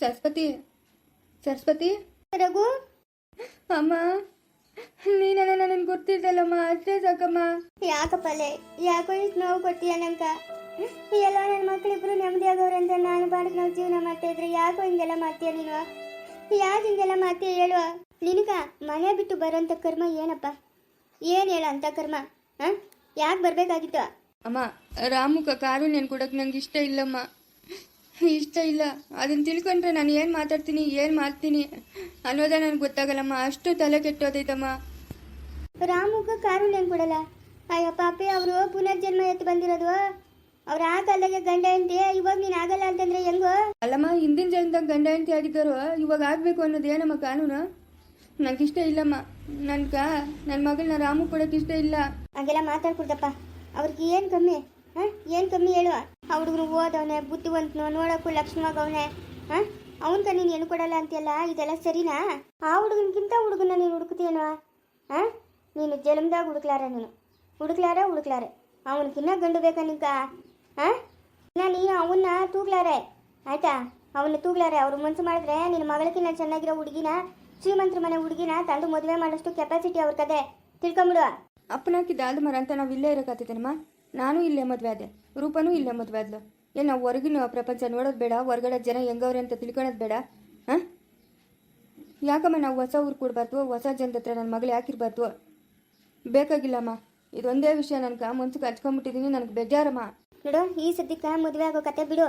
ಸರಸ್ವತಿ ಸರಸ್ವತಿ? ರಘು? ಅಮ್ಮ ನೀನೆಲ್ಲ ನನಗೆ ಗೊತ್ತಿದ್ದಲ್ಲಮ್ಮ ಅಷ್ಟೇ ಸಾಕಮ್ಮ. ಯಾಕಪ್ಪಲೆ ಯಾಕೋ ಇಷ್ಟು ನೋವು ಕೊಡ್ತೀಯ ನಂಕ ಎಲ್ಲ ನನ್ನ ಮಕ್ಕಳಿಬ್ರು ನೆಮ್ಮದಿಯಾಗವ್ರೆ ಅಂತ ನಾನು ಬಾಡಿಗೆ ನಾವು ಜೀವನ ಮಾಡ್ತಾ ಇದ್ರೆ ಯಾಕೋ ಹಿಂಗೆಲ್ಲ ಮಾಡ್ತೀಯ ನೀನು? ಯಾಕೆ ಹಿಂಗೆಲ್ಲ ಮಾಡ್ತೀಯ ಹೇಳುವ ನಿನಗ ಮನೆ ಬಿಟ್ಟು ಬರೋಂಥ ಕರ್ಮ ಏನಪ್ಪ? ಏನು ಹೇಳ ಅಂತ ಕರ್ಮ? ಹಾಂ? ಯಾಕೆ ಬರಬೇಕಾಗಿತ್ತು? ಅಮ್ಮ ರಾಮುಕ ಕಾರುಣ್ಯನ್ ಕೊಡಕ್ಕೆ ನಂಗೆ ಇಷ್ಟ ಇಲ್ಲಮ್ಮ. ಇಷ್ಟ ಇಲ್ಲ. ಅದನ್ನ ತಿಳ್ಕೊಂಡ್ರೆ ನಾನು ಏನು ಮಾತಾಡ್ತೀನಿ ಏನು ಮಾಡ್ತೀನಿ ಅನ್ನೋದೇ ನನಗೆ ಗೊತ್ತಾಗಲ್ಲಮ್ಮ. ಅಷ್ಟು ತಲೆ ಕೆಟ್ಟೋದೈತಮ್ಮ. ರಾಮುಗ ಕಾರುಣ್ಯನ್ ಕೊಡಲ್ಲ. ಅಯ್ಯೋ ಪಾಪಿ ಅವರು ಪುನರ್ಜನ್ಮ ಎತ್ತು ಬಂದಿರೋದು. ಅವ್ರ ಆ ಕಾಲದಾಗ ಗಂಡ ಹೆಂಡತಿ ಇವಾಗ ನೀನು ಆಗಲ್ಲ ಅಂತಂದ್ರೆ ಹೆಂಗೋ? ಅಲ್ಲಮ್ಮ ಹಿಂದಿನ ಜನ್ಮದಾಗ ಗಂಡ ಹೆಂಡತಿ ಆಗಿದ್ದರು ಇವಾಗ ಆಗಬೇಕು ಅನ್ನೋದು ಏನಮ್ಮ ಕಾನೂನು? ನನ್ಗೆ ಇಷ್ಟ ಇಲ್ಲಮ್ಮ. ನನ್ಗ ನನ್ನ ಮಗಳನ್ನ ರಾಮು ಕೊಡಕ್ಕೆ ಇಷ್ಟ ಇಲ್ಲ. ಹಂಗೆಲ್ಲ ಮಾತಾಡ್ಕೊಡ್ದಪ್ಪ. ಅವ್ರಿಗೆ ಏನು ಕಮ್ಮಿ ಹಾಂ? ಏನು ಕಮ್ಮಿ ಹೇಳು. ಆ ಹುಡುಗರು ಓದವನೆ ಬುದ್ಧಿವಂತನು ನೋಡೋಕ್ಕೂ ಲಕ್ಷಣವಾಗವನೆ ಹಾಂ ಅವನ್ಕ ನೀನು ಏನು ಕೊಡಲ್ಲ ಅಂತೀಯಲ್ಲ? ಇದೆಲ್ಲ ಸರಿನಾ? ಆ ಹುಡುಗನಿಗಿಂತ ಹುಡುಗನ ನೀನು ಹುಡುಕ್ತೀಯನೋ? ಹಾಂ ನೀನು ಜನ್ಮದಾಗ ಹುಡುಕ್ಲಾರ ನೀನು. ಹುಡುಕ್ಲಾರ, ಹುಡುಕ್ಲಾರೆ. ಅವನಿಗಿನ್ನ ಗಂಡು ಬೇಕಾ ನಿಂಕ ಹಾಂ ನೀನು ಅವನ್ನ ತೂಗ್ಲಾರೆ. ಆಯ್ತಾ? ಅವನ್ನ ತೂಗ್ಲಾರೆ. ಅವ್ರು ಮನ್ಸು ಮಾಡಿದ್ರೆ ನಿನ್ನ ಮಗಳಿಗಿನ್ನ ಚೆನ್ನಾಗಿರೋ ಹುಡುಗಿನ, ಶ್ರೀಮಂತರ ಮನೆ ಹುಡುಗಿನ ತಂದು ಮದುವೆ ಮಾಡೋಷ್ಟು ಕೆಪಾಸಿಟಿ ಅವ್ರ ಕದೆ ತಿಳ್ಕೊಂಬಿಡು. ಅಪ್ಪನಾಕಿದ್ದ ಆಲ್ದು ಮರ ಅಂತ ನಾವು ಇಲ್ಲೇ ನಾನು ಇಲ್ಲೇ ಮದುವೆ ಆದೆ. ರೂಪನೂ ಇಲ್ಲೇ ಮದುವೆ ಆದ್ಲು. ಏನು ನಾವು ಹೊರಗಿನ ಪ್ರಪಂಚ ನೋಡೋದು ಬೇಡ ಹೊರಗಡೆ ಜನ ಹೆಂಗವ್ರೆ ಅಂತ ತಿಳ್ಕೊಳೋದು ಬೇಡ ಹಾಂ? ಯಾಕಮ್ಮ ನಾವು ಹೊಸ ಊರು ಕೊಡಬಾರ್ದು ಹೊಸ ಜನದ ಹತ್ರ ನನ್ನ ಮಗಳು ಯಾಕಿರ್ಬಾರ್ದು? ಬೇಕಾಗಿಲ್ಲಮ್ಮ. ಇದೊಂದೇ ವಿಷಯ ನನಗೆ ಮನ್ಸಿಗೆ ಹಚ್ಕೊಂಡ್ಬಿಟ್ಟಿದ್ದೀನಿ ನನಗೆ ಬೇಜಾರಮ್ಮ. ನೋಡು ಈ ಸದ್ಯಕ್ಕೆ ಮದುವೆ ಆಗೋ ಕತೆ ಬಿಡು.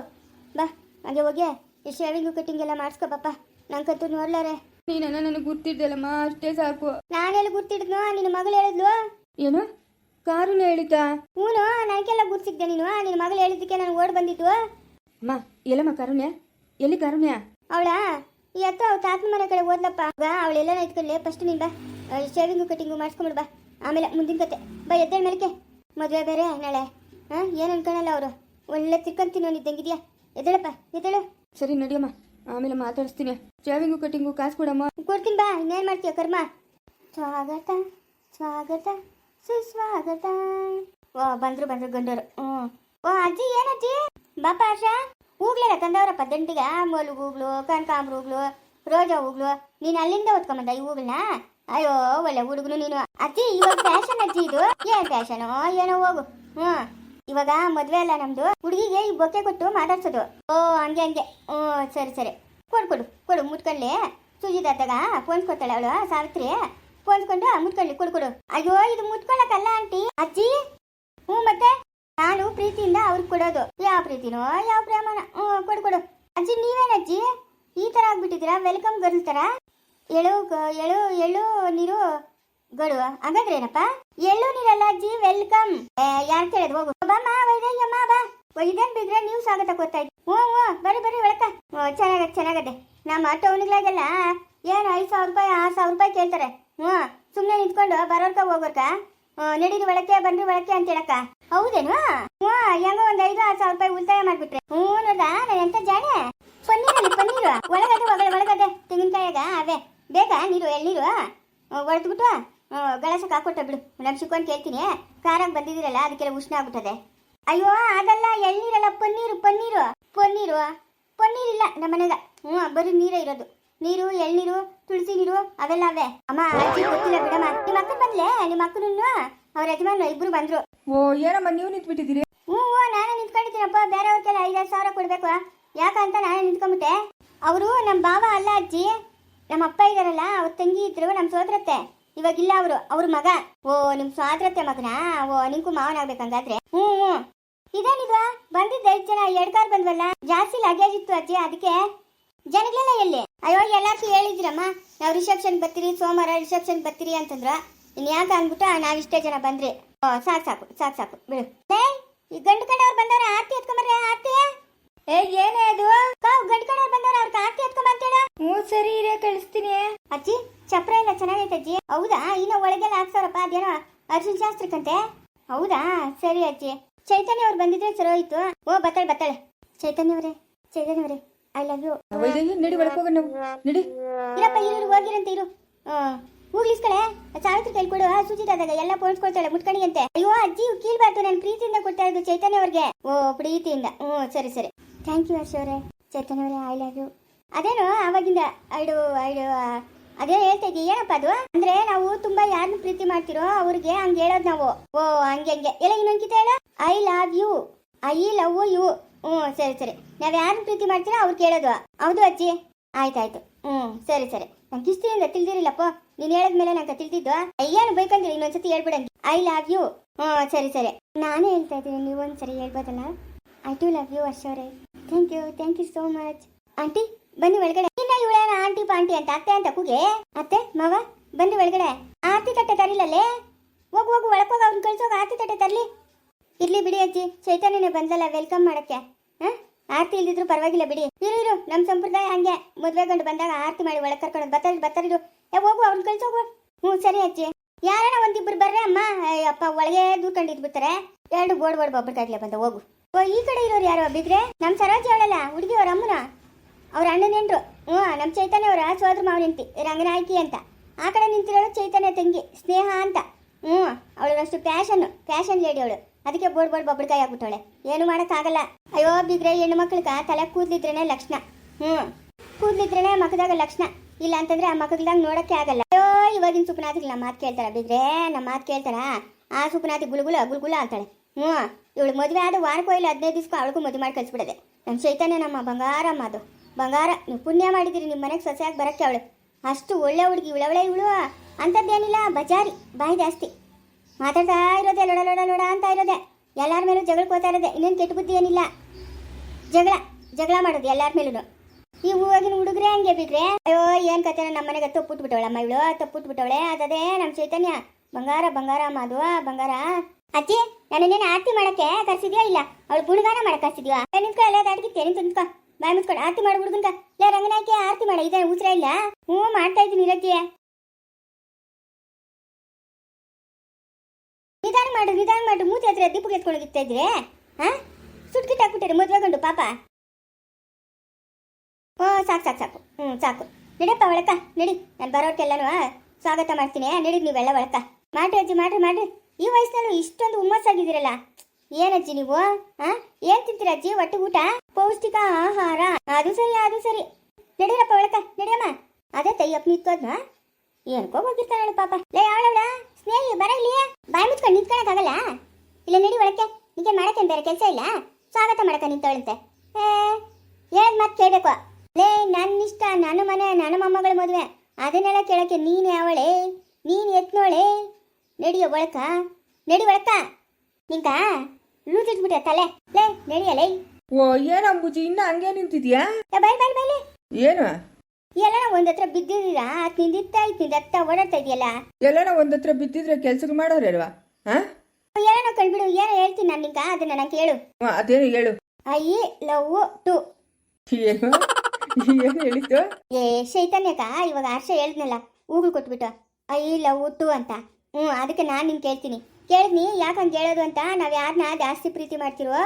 ಬಾ ಹಾಗೆ ಹೋಗಿ. ಈ ಶೇವಿಂಗು ಕಟ್ಟಿಂಗ್ ಎಲ್ಲ ಮಾಡಿಸ್ಕೊ ಪಾಪ. ನಂಗಂತೂ ನೋಡ್ಲಾರೆ. ನೀನನ್ನ ನನಗೆ ಗೊತ್ತಿದ್ದಲ್ಲಮ್ಮ ಅಷ್ಟೇ ಸಾಕು. ನಾನೆಲ್ಲ ಗುರ್ತಿಡ್ದು ನಿನ್ನ ಮಗಳು ಹೇಳಿದ್ಲು? ಏನು? ಕಾರುನ ಹೇಳಿದ್ದ? ಹೂನು ನನಗೆಲ್ಲ ಗುರ್ಸಿದ್ದೆ ನೀನು. ನಿನ್ನ ಮಗಳು ಹೇಳಿದ್ದಕ್ಕೆ ನಾನು ಓಡ್ ಬಂದಿದ್ದು. ಅಮ್ಮ ಎಲ್ಲಮ್ಮ ಕಾರುಣ್ಯ? ಎಲ್ಲಿ ಕಾರುಣ್ಯ? ಅವಳ ಈ ಅತ್ತ ಅವ್ಳ ತಾತನ ಮನೆ ಕಡೆ ಓದ್ಲಪ್ಪ ಬಾ ಅವಳೆಲ್ಲ ಇಟ್ಕೊಳ್ಳಿ ಫಸ್ಟ್ ನೀನು ಬಾ. ಶೇವಿಂಗು ಕಟಿಂಗು ಮಾಡಿಸ್ಕೊಂಬಿಡು ಬಾ. ಆಮೇಲೆ ಮುಂದಿನ ಕತೆ. ಬಾ ಎದ್ದೇಳ ಮೇಲಕ್ಕೆ. ಮದುವೆ ಬೇರೆ ನಾಳೆ. ಹಾಂ ಏನು ಅನ್ಕೊಳಲ್ಲ ಅವರು. ಒಳ್ಳೆ ತಿರ್ಕೊಂತೀನಿ ಇದ್ದಂಗಿದ್ಯಾ ಎದ್ದೇಳಪ್ಪ ಎದ್ದೇಳು. ಸರಿ ನಡಿಯಮ್ಮ. ಆಮೇಲೆ ಮಾತಾಡಿಸ್ತೀನಿ. ಶೇವಿಂಗು ಕಟಿಂಗು ಕಾಸು ಕೊಡಮ್ಮ. ಕೊಡ್ತೀನಿ ಬಾ ಇನ್ನೇನ್ ಮಾಡ್ತೀಯ ಕರ್ಮ? ಸ್ವಾಗತ ಸ್ವಾಗತ. ಸುಸ್ವಾಗತ. ಓ, ಬಂದ್ರು ಬಂದ್ರು ಗಂಡರು ಹ್ಞೂ. ಓ, ಅಜ್ಜಿ ಏನಜ್ಜಿ ಬಾಪ ಆಶಾ ಹೂಗ್ಲೆಲ್ಲ ತಂದವರಪ್ಪ ದಂಡಿಗೆ ಮೊಲು ಹೂಗ್ಲು ಕನಕಾಂಬ್ರ ಹೂಗ್ಲು ರೋಜಾ ಹೂಗ್ಲು ನೀನು ಅಲ್ಲಿಂದ ಓದ್ಕೊಂಬಂದ ಈ ಹೂಗಳನ್ನ ಅಯ್ಯೋ, ಒಳ್ಳೆ ಹುಡುಗನು ನೀನು. ಅಜ್ಜಿ, ಇವಾಗ ಫ್ಯಾಷನ್ ಅಜ್ಜಿ ಇದು. ಏನ್ ಫ್ಯಾಷನು, ಏನೋ ಹೋಗು. ಹ್ಞೂ. ಇವಾಗ ಮದುವೆ ಅಲ್ಲ ನಮ್ದು. ಹುಡುಗಿಗೆ ಈ ಬೊಕ್ಕೆ ಕೊಟ್ಟು ಮಾತಾಡ್ಸೋದು. ಓ, ಹಂಗೆ ಹಂಗೆ. ಹ್ಞೂ, ಸರಿ ಸರಿ. ಕೊಡು ಕೊಡು ಕೊಡು ಮುಟ್ಕೊಳ್ಳಿ ಫೋನ್ ಪೋನ್ಸ್ಕೊತಾಳೆ ಅವಳು, ಸಾವಿತ್ರಿ. ಪೋನ್ಸ್ಕೊಂಡು ಮುತ್ಕೊಳ್ಳಿ, ಕೊಡು ಕೊಡು. ಅಯ್ಯೋ, ಇದು ಮುತ್ಕೊಳ್ಳಕ್ಕಲ್ಲ, ಆಂಟಿ. ಅಜ್ಜಿ? ಹ್ಞೂ, ಮತ್ತೆ? ನಾನು ಪ್ರೀತಿಯಿಂದ ಅವ್ರಿಗೆ ಕೊಡೋದು. ಯಾವ ಪ್ರೀತಿನೋ, ಯಾವ ಪ್ರೇಮನ. ಹ್ಞೂ, ಕೊಡು ಕೊಡು. ಅಜ್ಜಿ ನೀವೇನಜ್ಜಿ ಈ ಥರ ಆಗ್ಬಿಟ್ಟಿದ್ದೀರಾ? ವೆಲ್ಕಮ್ ಗರ್ಲ್ ಥರ? ಎಳು ಎಳು ಎಳು ನೀರು ಹಾಗಾದ್ರೆ ಏನಪ್ಪ? ಎಳ್ಳು ನೀರಲ್ಲ ಅಜ್ಜಿ ವೆಲ್ಕಮ್ ಯಾರು ಕೇಳೋದು ಹೋಗು. ಬಾಮ ವೈದ್ಯಮ್ಮ ಬಾ. ವೈದ್ಯನ್ ಬಿದ್ರೆ ನೀವು ಸ್ವಾಗತ ಕೊಡ್ತಾ ಇದ್ರಿ ಹ್ಞೂ ಹ್ಞೂ, ಬರ್ರಿ ಬರ್ರಿ, ಒಳಕ. ಚೆನ್ನಾಗತ್ತೆ ಚೆನ್ನಾಗತ್ತೆ ನಮ್ಮ ಟೌನ್ಗಳಿಗೆಲ್ಲ ಏನು ಐದು ಸಾವಿರ ರೂಪಾಯಿ, ಆರು ಸಾವಿರ ರೂಪಾಯಿ ಕೇಳ್ತಾರೆ. ಹ್ಞೂ ಸುಮ್ಮನೆ ನಿಂತ್ಕೊಂಡು ಬರೋರ್ಕ ಹೋಗೋರ್ಕ? ನಡೀರಿ, ಒಳಕ್ಕೆ ಬನ್ರಿ, ಒಳಕ್ಕೆ ಅಂತ ಹೇಳಕ್ಕ. ಹೌದೇನು? ಹ್ಞೂ, ಹೆಂಗ ಒಂದ್ ಐದು, ಆರು ಸಾವಿರ ರೂಪಾಯಿ ಉಳಿತಾಯ ಮಾಡ್ಬಿಟ್ರೆ. ಹ್ಞೂ, ನೋಡ್ದಾ? ನಾನು ಎಂತ ಜಾಣೆ? ಪನ್ನೀರಲ್ಲಿ ಪನ್ನೀರು. ಒಳಗದೆ ಒಳಗಡೆ ಒಳಗದೆ ತೆಂಗಿನಕಾಯಾಗ ಅವೇ. ಬೇಕಾ ನೀರು, ಎಳ್ನೀರು. ಹೊಡೆದ್ಬಿಟ್ಟು ಗಳಸಕ್ಕೆ ಹಾಕೊಟ್ಟ ಬಿಡು. ನಮ್ಮ ಶಿಕ್ಕೊಂಡು ಕೇಳ್ತೀನಿ. ಕಾರಾಗಿ ಬಂದಿದಿರಲ್ಲ ಅದಕ್ಕೆಲ್ಲ ಉಷ್ಣ ಆಗ್ಬಿಟ್ಟದೆ. ಅಯ್ಯೋ, ಅದಲ್ಲ, ಎಳ್ನೀರಲ್ಲ, ಪನ್ನೀರು ಪನ್ನೀರು. ಪನ್ನೀರು ಪನ್ನೀರ್ ಇಲ್ಲ ನಮ್ಮ ಮನೆಗ ಹ್ಞೂ, ಬರೀ ನೀರೇ ಇರೋದು. ನೀರು ಎಳ್ನೀರು ತುಳಸಿ ನೀರು ಅವೆಲ್ಲ ಅವೇ. ಅಮ್ಮ ಅಜ್ಜಿ ಗೊತ್ತಿಲ್ಲ ಬಿಡಮ್ಮ. ನಿಮ್ಮ ಅಕ್ಕ ಬಂದ್ಲೆ? ನಿಮ್ಮ ಅಕ್ಕನನ್ನು? ಅವ್ರ ಯಜಮಾನ ಇಬ್ರು ಬಂದ್ರು. ಓ ಏನಮ್ಮ ನೀವು ನಿಂತ್ಬಿಟ್ಟಿದ್ದೀರಿ? ಹ್ಞೂ ಓ ನಾನೇ ನಿಂತ್ಕೊಂಡಿದ್ದೀನಪ್ಪ. ಬೇರೆಯವ್ರಿಗೆಲ್ಲ ಐದಾರು ಸಾವಿರ ಕೊಡ್ಬೇಕು. ಯಾಕಂತ ನಾನೇ ನಿಂತ್ಕೊಂಬಿಟ್ಟೆ. ಅವರು ನಮ್ಮ ಬಾವ ಅಲ್ಲ ಅಜ್ಜಿ. ನಮ್ಮ ಅಪ್ಪ ಇದಾರಲ್ಲ ಅವ್ರ ತಂಗಿ ಇದ್ರು ನಮ್ಮ ಸೋದರತ್ತೆ ಇವಾಗಿಲ್ಲ ಅವರು ಅವ್ರ ಮಗ. ಓ ನಿಮ್ಮ ಸ್ವಾದ್ರತೆ ಮಗನ? ಓ ನಿಂಕು ಮಾವನಾಗ್ಬೇಕಂಗಾದ್ರೆ. ಹ್ಞೂ ಹ್ಞೂ. ಇದೇನಿದು? ಬಂದಿದ್ದ ಐದು ಜನ ಎರಡು ಕಾರ್ ಬಂದ್ವಲ್ಲ? ಜಾಸ್ತಿ ಲಗೇಜ್ ಇತ್ತು ಅಜ್ಜಿ ಅದಕ್ಕೆ. ಜನಗಳೆಲ್ಲ ಎಲ್ಲಿ? ಅಯ್ಯೋ ಎಲ್ಲರಿಗೂ ಹೇಳಿದ್ರಮ್ಮ ನಾವು ರಿಸೆಪ್ಷನ್ ಬರ್ತೀರಿ ಸೋಮವಾರ ರಿಸೆಪ್ಷನ್ ಬರ್ತೀರಿ ಅಂತಂದ್ರ ಇನ್ ಯಾಕೆ ಅಂದ್ಬಿಟ್ಟು ನಾವಿಷ್ಟೇ ಜನ ಬಂದ್ರಿ. ಸಾಕು ಸಾಕು ಸಾಕು ಸಾಕು ಬಿಡು. ಏ ಈ ಗಂಡು ಕಡೆಯವ್ರು ಬಂದವ್ರೆ ಆರ್ತಿ ಎತ್ಕೊಂಬರ್ರಿ ಆರ್ತಿ. ಏ ಏನೇ ಅದು? ಕಾವ್ ಗಂಡು ಕಡೆಯವ್ರು ಬಂದವ್ರೆ ಅವ್ರಿಗೆ ಆರ್ತಿ ಎತ್ಕೊಂಬಂತೇಳ ಹ್ಞೂ ಸರಿ ಇರೇ ಕಳಿಸ್ತೀನಿ. ಅಜ್ಜಿ ಚಪ್ರ ಎಲ್ಲ ಚೆನ್ನಾಗೈತೆ ಅಜ್ಜಿ. ಹೌದಾ? ಇನ್ನ ಒಳಗೆಲ್ಲ ಹಾಕ್ಸವ್ರಪ್ಪ ಅದೇನೋ ಅರ್ಜುನ್ ಶಾಸ್ತ್ರಕ್ಕಂತೆ. ಹೌದಾ? ಸರಿ ಅಜ್ಜಿ. ಚೈತನ್ಯ ಅವ್ರು ಬಂದಿದ್ರೆ ಚಲೋ ಆಯ್ತು. ಓ ಬತ್ತಾಳೆ ಬತ್ತಳೆ. ಚೈತನ್ಯ ಅವರೇ ಚೈತನ್ಯ ಅವರೇ. ಐ ಲವ್ ಯು ವೈದೇಹಿ ನಡಿ ಒಳಗೆ ಹೋಗೋಣ ನಾವು. ನಡಿ. ಇರಪ್ಪ ಇರು ಹೋಗಿರಂತೆ ಇರು. ಹೂಗ್ಲಿಸ್ಕಳೆ ಸಾವಿತ್ರಿ ಕೈ ಕೊಡು. ಆ ಸುಜಿತಾದಾಗ ಎಲ್ಲ ಪೋಣಿಸ್ಕೊಳ್ತಾಳೆ ಮುಟ್ಕಣಿಗಂತೆ. ಅಯ್ಯೋ ಅಜ್ಜಿ ಕೀಳ್ಬಾರ್ದು. ನಾನು ಪ್ರೀತಿಯಿಂದ ಕೊಡ್ತಾ ಇದ್ದು ಚೈತನ್ಯ ಅವ್ರಿಗೆ. ಓ ಪ್ರೀತಿಯಿಂದ. ಹ್ಞೂ ಸರಿ ಸರಿ. ಥ್ಯಾಂಕ್ ಯು ಹರ್ಷ ಅವರೇ ಚೈತನ್ಯ ಅವರೇ ಐ ಲವ್ ಯು ಅದೇನು ಅವಾಗಿಂದ ಐಡು ಐಡು ಅದೇ ಹೇಳ್ತಾ ಇದ್ದೀವಿ ಏನಪ್ಪ ಅದು? ಅಂದ್ರೆ ನಾವು ತುಂಬಾ ಯಾರನ್ನ ಪ್ರೀತಿ ಮಾಡ್ತಿರೋ ಅವ್ರಿಗೆ ಹಂಗೆ ಹೇಳೋದು ನಾವು. ಓ ಹಂಗೆ ಹಂಗೆ. ಎಲ್ಲ ಇನ್ನೊಂದು ಹೇಳ. ಹೇಳು I love you I love you ಹ್ಞೂ ಸರಿ ಸರಿ. ನಾವು ಯಾರನ್ನ ಪ್ರೀತಿ ಮಾಡ್ತೀರೋ ಅವ್ರು ಕೇಳೋದು. ಹೌದು, ಅಜ್ಜಿ? ಆಯ್ತಾಯ್ತು ಹ್ಞೂ ಸರಿ ಸರಿ. ನಂಗೆ ಇಷ್ಟಿನಿಂದ ತಿಳಿದಿರಲಿಲ್ಲಪ್ಪ ನೀನು ಹೇಳಿದ್ಮೇಲೆ ನಂಗೆ ತಿಳಿದಿದ್ದು ಅಯ್ಯನು ಬೈಕಂದ್ರೆ ಇನ್ನೊಂದ್ಸತಿ ಹೇಳ್ಬಿಡಂಗೆ. ಐ ಲವ್ ಯು ಹ್ಞೂ ಸರಿ ಸರಿ. ನಾನೇ ಹೇಳ್ತಾ ಇದ್ದೀನಿ, ನೀವು ಒಂದ್ಸರಿ ಹೇಳ್ಬೋದಲ್ಲ? I too love you ಅಶ್ವರೇ. Thank you thank you so much aunty ಬನ್ನಿ ಒಳಗಡೆ. ಇನ್ನ ಇವಳೇನ ಆಂಟಿ ಪಾಂಟಿ ಅಂತ, ಅತ್ತೆ ಅಂತ ಕೂಗೆ? ಅತ್ತೆ, ಮಾವ, ಬನ್ನಿ ಒಳಗಡೆ. ಆರತಿ ತಟ್ಟೆ ತರಿಲ್ಲಲ್ಲೇ ಹೋಗು ಹೋಗು ಒಳಕೋಗ ಅವ್ನ ಕಳ್ಸೋಗ ಆರತಿ ತಟ್ಟೆ ತರಲಿ. ಇರ್ಲಿ ಬಿಡಿ, ಅಜ್ಜಿ. ಚೈತನ್ಯನೇ ಬಂದಲ್ಲ ವೆಲ್ಕಮ್ ಮಾಡಕ್ಕೆ. ಆರತಿ ಇಲ್ದಿದ್ರು ಪರವಾಗಿಲ್ಲ ಬಿಡಿ. ಇರು ಇರು ನಮ್ಮ ಸಂಪ್ರದಾಯ ಹಂಗೆ. ಮದುವೆ ಗಂಡು ಬಂದಾಗ ಆರತಿ ಮಾಡಿ ಒಳಗೆ ಕರ್ಕೊಂಡು ಬರ್ತಾರೆ ಬರ್ತಾರಿರು ಏ, ಹೋಗು, ಅವ್ನ ಕಳ್ಸೋಗು ಹ್ಞೂ, ಸರಿ ಅಜ್ಜಿ. ಯಾರಾನ ಒಂದಿಬ್ರು ಬರ್ರೆ ಅಮ್ಮ. ಅಪ್ಪ ಒಳಗೆ ದೂರ್ಕೊಂಡಿದ್ಬಿಡ್ತಾರೆ ಎರಡು ಬೋರ್ಡ್ ಬೋರ್ಡ್ ಒಬ್ಬರಿಗಾಗ್ಲೇ ಬಂದ, ಹೋಗು. ಓ, ಈ ಕಡೆ ಇರೋರು ಯಾರೋ ಬಿದ್ರೆ ನಮ್ಮ ಸರೋಜಿ ಅವಳಲ್ಲ, ಹುಡುಗಿ ಅವ್ರ ಅಮ್ಮನ? ಅವ್ರ ಅಣ್ಣ ನೆಂಟ್ರು ಹ್ಞೂ ನಮ್ಮ ಚೈತನ್ಯ ಅವರ ಸೋದ್ರ ಮಾವ ನಿಂತಿ ರಂಗನಾಯ್ಕಿ ಅಂತ. ಆ ಕಡೆ ನಿಂತಿರೋಳು ಚೈತನ್ಯ ತಂಗಿ, ಸ್ನೇಹ ಅಂತ. ಹ್ಞೂ ಅವಳಷ್ಟು ಫ್ಯಾಷನ್ ಫ್ಯಾಷನ್ ಲೇಡಿ ಅವಳು. ಅದಕ್ಕೆ ಬೋಡ್ ಬೋಡ್ ಬೊಬ್ಬಳಿಕಾಯಿ ಆಗ್ಬಿಟ್ಟವಳೆ ಏನು ಮಾಡೋಕ್ಕಾಗಲ್ಲ. ಅಯ್ಯೋ ಬಿದ್ರೆ ಹೆಣ್ಣು ಮಕ್ಳಿಗೆ ತಲೆ ಕೂದ್ಲಿದ್ರೇನೆ ಲಕ್ಷಣ. ಹ್ಞೂ ಕೂದ್ಲಿದ್ರೇನೆ ಮಕ್ಕದಾಗ ಲಕ್ಷಣ. ಇಲ್ಲ ಅಂತಂದ್ರೆ ಆ ಮಕದಾಗ ನೋಡಕ್ಕೆ ಆಗಲ್ಲ. ಅಯ್ಯೋ, ಇವಾಗಿನ ಸುಪ್ನಾತಿಗೆ ನಮ್ಮ ಮಾತು ಕೇಳ್ತಾರ ಬಿಗ್ರೆ ನಮ್ಮ ಮಾತು ಕೇಳ್ತಾರ? ಆ ಸುಪ್ನಾತಿ ಗುಳುಗುಳ ಗುಳುಗುಳ ಅಂತಾಳೆ. ಹ್ಞೂ ಇವಳು ಮದುವೆ ಆದ ವಾರಕ್ಕೂ ಇಲ್ಲ ಹದಿನೈದು ದಿವಸಕ್ಕೂ ಅವಳಿಗೂ ಮದುವೆ ಮಾಡಿ ಕಳಿಸ್ಬಿಡದೆ. ನಮ್ಮ ಚೈತನ್ಯ ನಮ್ಮ ಬಂಗಾರಮ್ಮ ಅದು ಬಂಗಾರ, ನೀವು ಪುಣ್ಯ ಮಾಡಿದಿರಿ ನಿಮ್ಮ ಮನೆಗೆ ಸೊಸೆಯಾಗಿ ಬರಕ್ಕೆ ಅವಳು. ಅಷ್ಟು ಒಳ್ಳೆ ಹುಡುಗಿ, ಇವಳವಳೆ ಇವಳು. ಅಂಥದ್ದೇನಿಲ್ಲ ಬಜಾರಿ, ಬಾಯಿ ಜಾಸ್ತಿ. ಮಾತಾಡ್ತಾ ಇರೋದೆ, ಲೊಡ ಲೊಡ ಲೊಡ ಅಂತ ಇರೋದೆ. ಎಲ್ಲರ ಮೇಲೂ ಜಗಳಕೋತಾ ಇರೋದೆ. ಇನ್ನೇನು ಕೆಟ್ಟ ಬುದ್ಧಿ ಏನಿಲ್ಲ. ಜಗಳ ಜಗಳ ಮಾಡೋದು ಎಲ್ಲರ ಮೇಲೂ ಈ ಹೂವಾಗಿನ ಹುಡುಗ್ರೆ ಹಂಗೆ ಬಿಟ್ರೆ, ಅಯ್ಯೋ, ಏನ್ ಕತೆ ನಮ್ಮ ಮನೆಗೆ ಅಮ್ಮ ಇವಳು ತಪ್ಪುಟ್ಬಿಟ್ಟವಳೆ ಅದೇ ನಮ್ಮ ಚೈತನ್ಯ. ಬಂಗಾರ ಬಂಗಾರ, ಮಾಧುವ, ಬಂಗಾರ. ಅಜ್ಜಿ ನಾನೇನೇನು ಆರತಿ ಮಾಡಕ್ಕೆ ಕರ್ಸಿದ್ಯಾ ಇಲ್ಲ? ಅವಳು ಗುಣಗಾನ ಮಾಡಕ್ ಕರ್ಸಿದ್ಯಾ? ನಿಂತ್ಕೊ ಎಲ್ಲ ದಾಟಿಗೆ ನಿಂತು ನಿಂತ್ಕೊ ಬಾಯ್ ಮುಚ್ಕೊಂಡು ಆರತಿ ಮಾಡಿ ಹುಡುಗನ್ಕ ಲೇ, ರಂಗನಾಯ್ಕೆ, ಆರತಿ ಮಾಡ. ಇದೇ ಉಸಿರ ಇಲ್ಲ? ಹ್ಞೂ, ಮಾಡ್ತಾ ಇದ್ದೀನಿ ರಜ್ಜಿ ನಿಧಾನ ಮಾಡು ನಿಧಾನ ಮಾಡು. ಮೂತಿ ಹತ್ರ ದೀಪಕ್ಕೆ ಎತ್ಕೊಂಡೋಗಿತ್ತಾ ಇದ್ರೆ? ಹಾ? ಸುಟ್ಕಿಟ್ ಹಾಕ್ಬಿಟ್ಟಾರೆ ಮದುವೆ ಗಂಡು, ಪಾಪ. ಓ ಸಾಕು ಸಾಕು ಸಾಕು. ಹ್ಞೂ, ಸಾಕು. ನಡಿಯಪ್ಪ ಒಳಕ ನಡಿ. ನಾನು ಬರೋರ್ಗೆಲ್ಲನೂ ಸ್ವಾಗತ ಮಾಡ್ತೀನಿ. ನಡಿ ನೀವೆಲ್ಲ ಒಳಕ ಮಾಡ್ರಿ ಅಜ್ಜಿ, ಮಾಡ್ರಿ ಮಾಡ್ರಿ. ಈ ವಯಸ್ಸಿನಲ್ಲೂ ಇಷ್ಟೊಂದು ಹುಮ್ಮಸ್ಸಾಗಿದ್ದೀರಲ್ಲ. ಏನಜ್ಜಿ ನೀವು? ಹಾ ಏನ್ ತಿಂತೀರ ಅಜ್ಜಿ? ಒಟ್ಟು ಊಟ? ಪೌಷ್ಟಿಕ ಆಹಾರ? ಅದು ಸರಿ ಅದು ಸರಿ. ನಡೀರಪ್ಪ ಒಳಕ ನಡಿಯಮ್ಮ. ಅದೇ ತಯ್ಯಪ್ಪ ನಿಂತ್ಕೋದ್ನ ಏನ್ಕೋ ಹೋಗಿರ್ತಾಳೆ ಪಾಪ. ಲೇ ಅವಳವಳ ಸ್ನೇಹಿ ಬರ ಇಲ್ಲಿ. ಬಾಯಿ ಮುಚ್ಕೊಂಡು ನಿಂತ್ಕೊಳಕ್ಕಾಗಲ್ಲ ಇಲ್ಲ ನಡಿ ಒಳಕ್ಕೆ. ನಿಂಗೆ ಮಾಡಕ್ಕೆ ಬೇರೆ ಕೆಲಸ ಇಲ್ಲ? ಸ್ವಾಗತ ಮಾಡಕ ನಿಂತವಳಂತೆ. ಏ ಹೇಳದ್ ಮತ್ತೆ ಕೇಳಬೇಕು. ಲೇ ನನ್ನ ಇಷ್ಟ ನನ್ನ ಮನೆ ನನ್ನ ಮೊಮ್ಮಗಳ ಮದುವೆ. ಅದನ್ನೆಲ್ಲ ಕೇಳಕ್ಕೆ ನೀನು ಯಾವಳೆ ನೀನು ಎತ್ನೋಳೆ? ನಡಿಯೋ ಒಳಕ. ನಡಿ ಒಳಕ. ನಿಂಕ ಲೂಟಿಟ್ಬಿಟ್ಟೆ ತಲೆ. ಲೇ ನಡಿಯಲೇ? ಓ ಏನ ಅಂಬುಜಿ ಇನ್ನ ಹಂಗೆ ನಿಂತಿದ್ಯಾ? ಬೈ ಬೈ ಬೈಲೆ ಏನು? ಎಲ್ಲ ಒಂದ್ ಹತ್ರ ಬಿದ್ದಿದ್ದೀರಾ? ಇತ್ ನಿಂದತ್ತ ಓಡಾಡ್ತಾ ಇದೆಯಲ್ಲ? ಎಲ್ಲನ ಒಂದ್ ಹತ್ರ ಬಿದ್ದಿದ್ರೆ ಕೆಲ್ಸಕ್ಕೆ ಮಾಡೋರಲ್ವಾ? ಹಾ? ಏನೋ ಕಂಡ್ಬಿಡು ಏನೋ ಹೇಳ್ತೀನಿ ನಾನು ನಿಂಗ ಅದನ್ನ ನಾನು ಕೇಳು ಅದೇನು ಹೇಳು. I love too. ಏನು? ಏನು ಹೇಳಿತ್ತು ಏ ಶೈತಾನ್ಯಕ ಇವಾಗ ಹರ್ಷ ಹೇಳಿದ್ನಲ್ಲ ಹೂಗಳು ಕೊಟ್ಬಿಟ್ಟು ಐ ಲವ್ ಟು ಅಂತ. ಹ್ಞೂ ಅದಕ್ಕೆ ನಾನು ನಿಂಗೆ ಕೇಳ್ತೀನಿ. ಕೇಳಿದ್ನಿ ಯಾಕೆ ಹಂಗೆ ಹೇಳೋದು ಅಂತ? ನಾವು ಯಾರನ್ನ ಜಾಸ್ತಿ ಪ್ರೀತಿ ಮಾಡ್ತಿರೋ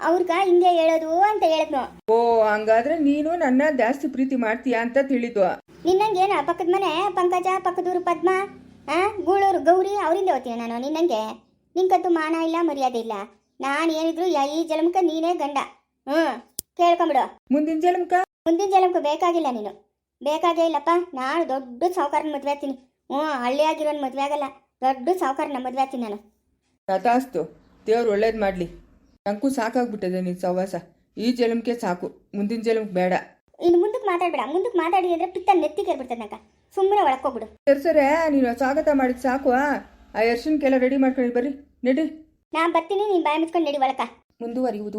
ಅವ್ರಗ ಹಿಂಗೆ ಹೇಳೋದು ಅಂತ ಹೇಳಿದ್ನು. ಓ ಹಂಗಾದ್ರೆ ನೀನು ನನ್ನ ಜಾಸ್ತಿ ಪ್ರೀತಿ ಮಾಡ್ತೀಯಾ ಅಂತ ತಿಳಿದ್ವ. ನಿನ್ನಂಗೇನ? ಪಕ್ಕದ ಮನೆ ಪಂಕಜ ಪಕ್ಕದೂರು ಪದ್ಮ ಆ ಗೂಳೂರು ಗೌರಿ ಅವರಿಂದ ಓದ್ತೀನಿ ನಾನು ನಿನ್ನಂಗೆ. ನಿಂಕತ್ತು ಮಾನ ಇಲ್ಲ ಮರ್ಯಾದೆ ಇಲ್ಲ. ನಾನು ಏನಿದ್ರು ಯ- ಈ ಜಲಮಕ ನೀನೇ ಗಂಡ. ಹ್ಞೂ ಕೇಳ್ಕೊಂಬಿಡು. ಮುಂದಿನ ಜಲಮಕ ಮುಂದಿನ ಜಲಮಕ ಬೇಕಾಗಿಲ್ಲ ನೀನು. ಬೇಕಾಗೇ ಇಲ್ಲಪ್ಪ ನಾನು ದೊಡ್ಡ ಸಾವುಕಾರನ ಮದುವೆ ಆಗ್ತೀನಿ. ಹ್ಞೂ ಹಳ್ಳಿಯಾಗಿರೋನ್ ಮದುವೆ ಆಗಲ್ಲ. ದೊಡ್ಡ ಸಾವುಕಾರನ ಮದುವೆ ಆಗ್ತೀನಿ ನಾನು. ತಥಾಸ್ತು ದೇವ್ರು ಒಳ್ಳೇದು ಮಾಡಲಿ. ನಂಗೂ ಸಾಕಾಗ್ಬಿಟ್ಟದೆ ನಿನ್ನ ಸಹವಾಸ. ಈ ಜಲಮ್ಕೆ ಸಾಕು ಮುಂದಿನ ಜಲಮ್ಗೆ ಬೇಡ. ಇನ್ನು ಮುಂದಕ್ಕೆ ಮಾತಾಡ್ಬೇಡ ಮುಂದಕ್ಕೆ ಮಾತಾಡಿ ಅಂದ್ರೆ ಪಿತ್ತ ನೆತ್ತಿ ಕೇಳ್ಬಿಡ್ತದೆ ನಂಗೆ ಸುಮ್ಮನೆ ಒಳಕೋಗ್ಬಿಡು ಸರಿ ಸರಿ ನೀನು ಸ್ವಾಗತ ಮಾಡಿದ್ ಸಾಕು ಆ? ಎರ್ಶನ್ಕೆಲ್ಲ ರೆಡಿ ಮಾಡ್ಕೊಂಡು ಬರ್ರಿ ನಡಿ. ನಾ ಬರ್ತೀನಿ ನೀನ್ ಬಾಯ್ ಮುಚ್ಕೊಂಡು ನಡಿ ಒಳಕ ಮುಂದುವರಿಯುವುದು.